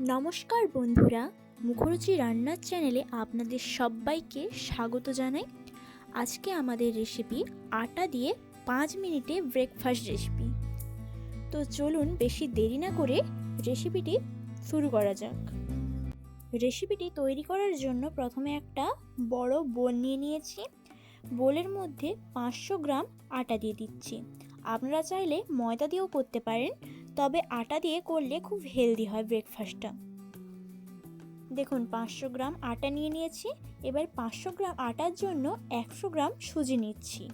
নমস্কার বন্ধুরা, মুখরুচি রান্নার চ্যানেলে আপনাদের সবাইকে স্বাগত জানাই। আজকে আমাদের রেসিপি আটা দিয়ে পাঁচ মিনিটে ব্রেকফাস্ট রেসিপি তো চলুন বেশি দেরি না করে রেসিপিটি শুরু করা যাক। রেসিপিটি তৈরি করার জন্য প্রথমে একটা বড় বোল নিয়ে নিয়েছি। বোলের মধ্যে পাঁচশো গ্রাম আটা দিয়ে দিচ্ছি। আপনারা চাইলে ময়দা দিয়েও করতে পারেন। তবে আটা দিয়ে করলে খুব হেলদি হয় ব্রেকফাস্টটা। দেখুন, পাঁচশো গ্রাম আটা নিয়ে নিয়েছি, এবার পাঁচশো গ্রাম আটার জন্য একশো গ্রাম সুজি নিচ্ছি।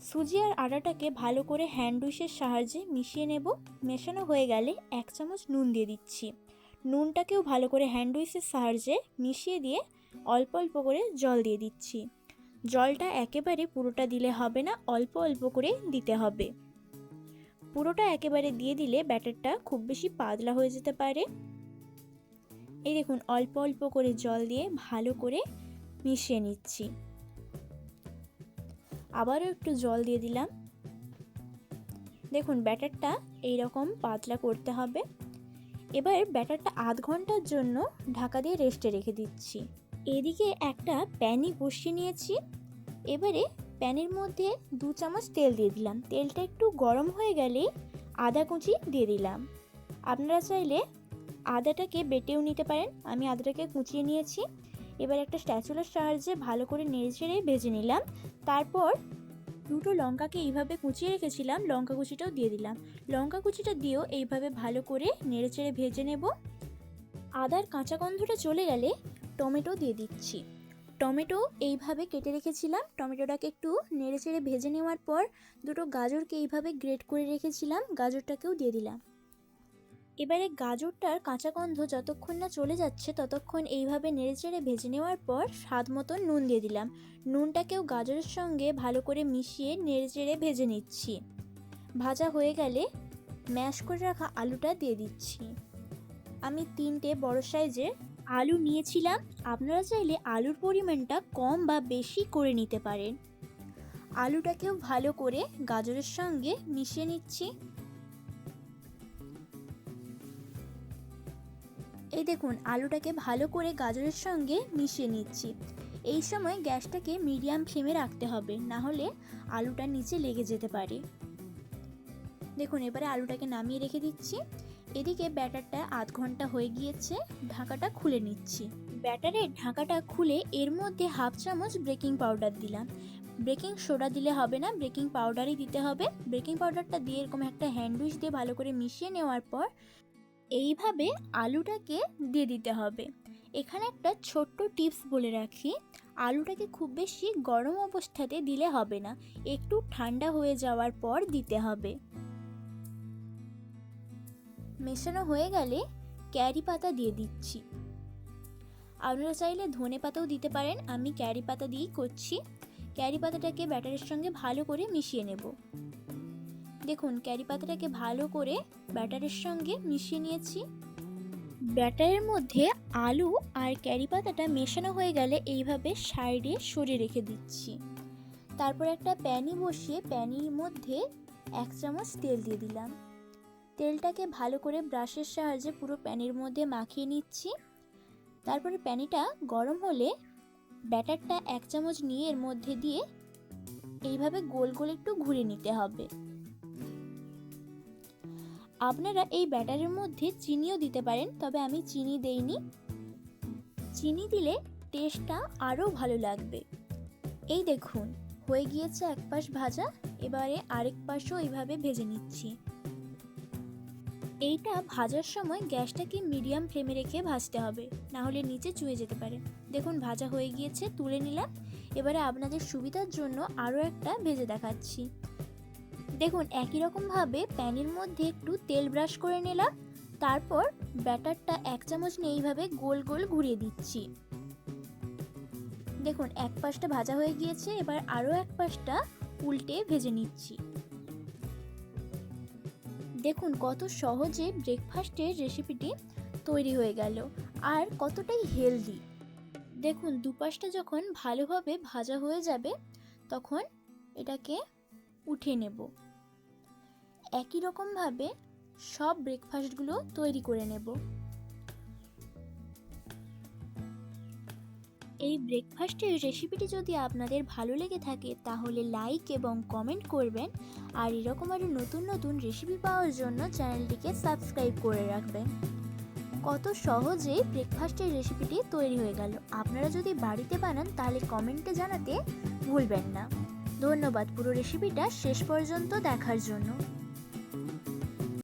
সুজি আর আটাটাকে ভালো করে হ্যান্ড উইশের সাহায্যে মিশিয়ে নেব। মেশানো হয়ে গেলে এক চামচ নুন দিয়ে দিচ্ছি। নুনটাকেও ভালো করে হ্যান্ড উইশের সাহায্যে মিশিয়ে দিয়ে অল্প অল্প করে জল দিয়ে দিচ্ছি। জলটা একেবারে পুরোটা দিলে হবে না, অল্প অল্প করে দিতে হবে। পুরোটা একেবারে দিয়ে দিলে ব্যাটারটা খুব বেশি পাতলা হয়ে যেতে পারে। এই দেখুন, অল্প অল্প করে জল দিয়ে ভালো করে মিশিয়ে নিচ্ছি। আবারও একটু জল দিয়ে দিলাম। দেখুন, ব্যাটারটা এই রকম পাতলা করতে হবে। এবার ব্যাটারটা আধ ঘণ্টার জন্য ঢাকা দিয়ে রেস্টে রেখে দিচ্ছি। এদিকে একটা প্যানি বসিয়ে নিয়েছি। এবারে প্যানের মধ্যে দু চামচ তেল দিয়ে দিলাম। তেলটা একটু গরম হয়ে গেলে আদা কুচি দিয়ে দিলাম। আপনারা চাইলে আদাটাকে বেটেও নিতে পারেন। আমি আদাটাকে কুচিয়ে নিয়েছি। এবার একটা স্ট্যাচুলার সাহায্যে ভালো করে নেড়ে চেড়ে ভেজে নিলাম। তারপর দুটো লঙ্কাকে এইভাবে কুচিয়ে রেখেছিলাম। লঙ্কা কুচিটাও দিয়ে দিলাম। লঙ্কা কুচিটা দিয়েও এইভাবে ভালো করে নেড়ে চেড়ে ভেজে নেব। আদার কাঁচা গন্ধটা চলে গেলে টমেটো দিয়ে দিচ্ছি। টমেটো এইভাবে কেটে রেখেছিলাম। টমেটোটাকে একটু নেড়ে চেড়ে ভেজে নেওয়ার পর দুটো গাজরকে এইভাবে গ্রেট করে রেখেছিলাম। গাজরটাকেও দিয়ে দিলাম। এবারে গাজরটার কাঁচা গন্ধ যতক্ষণ না চলে যাচ্ছে ততক্ষণ এইভাবে নেড়ে চেড়ে ভেজে নেওয়ার পর স্বাদ মতো নুন দিয়ে দিলাম। নুনটাকেও গাজরের সঙ্গে ভালো করে মিশিয়ে নেড়ে চেড়ে ভেজে নিচ্ছি। ভাজা হয়ে গেলে ম্যাশ করে রাখা আলুটা দিয়ে দিচ্ছি। আমি তিনটে বড় সাইজের আলু নিয়েছিলাম, আপনারা চাইলে আলুর পরিমাণটা কম বা বেশি করে নিতে পারেন। আলুটাকেও ভালো করে গাজরের সঙ্গে মিশিয়ে নিচ্ছি। এই দেখুন, আলুটাকে ভালো করে গাজরের সঙ্গে মিশিয়ে নিচ্ছি। এই সময় গ্যাসটাকে মিডিয়াম ফ্লেমে রাখতে হবে না হলে আলুটা নিচে লেগে যেতে পারে। দেখুন, এবারে আলুটাকে নামিয়ে রেখে দিচ্ছি। এদিকে ব্যাটারটা আধ ঘণ্টা হয়ে গিয়েছে, ঢাকাটা খুলে নিচ্ছি। ব্যাটারের ঢাকাটা খুলে এর মধ্যে হাফ চামচ বেকিং পাউডার দিলাম। বেকিং সোডা দিলে হবে না, বেকিং পাউডারই দিতে হবে। বেকিং পাউডারটা দিয়ে এরকম একটা হ্যান্ডউইচ দিয়ে ভালো করে মিশিয়ে নেওয়ার পর এইভাবে আলুটাকে দিয়ে দিতে হবে। এখানে একটা ছোট্ট টিপস বলে রাখি, আলুটাকে খুব বেশি গরম অবস্থাতে দিলে হবে না, একটু ঠান্ডা হয়ে যাওয়ার পর দিতে হবে। মেশানো হয়ে গেলে ক্যারি পাতা দিয়ে দিচ্ছি। আপনারা চাইলে ধনে পাতাও দিতে পারেন। আমি ক্যারি পাতা দিয়েই করছি। ক্যারি পাতাটাকে ব্যাটারের সঙ্গে ভালো করে মিশিয়ে নেব। দেখুন, ক্যারি পাতাটাকে ভালো করে ব্যাটারের সঙ্গে মিশিয়ে নিয়েছি। ব্যাটারের মধ্যে আলু আর ক্যারি পাতাটা মেশানো হয়ে গেলে এইভাবে সাইডে সরিয়ে রেখে দিচ্ছি। তারপর একটা প্যানি বসিয়ে প্যানির মধ্যে এক চামচ তেল দিয়ে দিলাম। তেলটাকে ভালো করে ব্রাশের সাহায্যে পুরো প্যানের মধ্যে মাখিয়ে নিচ্ছি। তারপরে প্যানিটা গরম হলে ব্যাটারটা এক চামচ নিয়ে এর মধ্যে দিয়ে এইভাবে গোল গোল একটু ঘুরে নিতে হবে। আপনারা এই ব্যাটারের মধ্যে চিনিও দিতে পারেন, তবে আমি চিনি দেইনি। চিনি দিলে টেস্টটা আরও ভালো লাগবে। এই দেখুন, হয়ে গিয়েছে এক পাশ ভাজা, এবারে আরেক পাশও এইভাবে ভেজে নিচ্ছি। এইটা ভাজার সময় গ্যাসটাকে মিডিয়াম ফ্লেমে রেখে ভাজতে হবে না হলে নিচে চুয়ে যেতে পারে। দেখুন, ভাজা হয়ে গিয়েছে, তুলে নিলাম। এবারে আপনাদের সুবিধার জন্য আরও একটা ভেজে দেখাচ্ছি। দেখুন, একই রকমভাবে প্যানের মধ্যে একটু তেল ব্রাশ করে নিলাম। তারপর ব্যাটারটা এক চামচ নিয়ে এইভাবে গোল গোল ঘুরিয়ে দিচ্ছি। দেখুন, এক পাশটা ভাজা হয়ে গিয়েছে, এবার আরও এক পাশটা উল্টে ভেজে নিচ্ছি। দেখুন কত সহজে ব্রেকফাস্টের রেসিপিটি তৈরি হয়ে গেল আর কতটাই হেলদি দেখুন দুপাশটা যখন ভালোভাবে ভাজা হয়ে যাবে, তখন এটাকে উঠে নেব। একই রকমভাবে সব ব্রেকফাস্টগুলো তৈরি করে নেব। এই ব্রেকফাস্টের রেসিপিটি যদি আপনাদের ভালো লেগে থাকে, তাহলে লাইক এবং কমেন্ট করবেন। আর এরকম আরও নতুন নতুন রেসিপি পাওয়ার জন্য চ্যানেলটিকে সাবস্ক্রাইব করে রাখবেন। কত সহজে ব্রেকফাস্টের রেসিপিটি তৈরি হয়ে গেল। আপনারা যদি বাড়িতে বানান, তাহলে কমেন্টে জানাতে ভুলবেন না। ধন্যবাদ পুরো রেসিপিটা শেষ পর্যন্ত দেখার জন্য।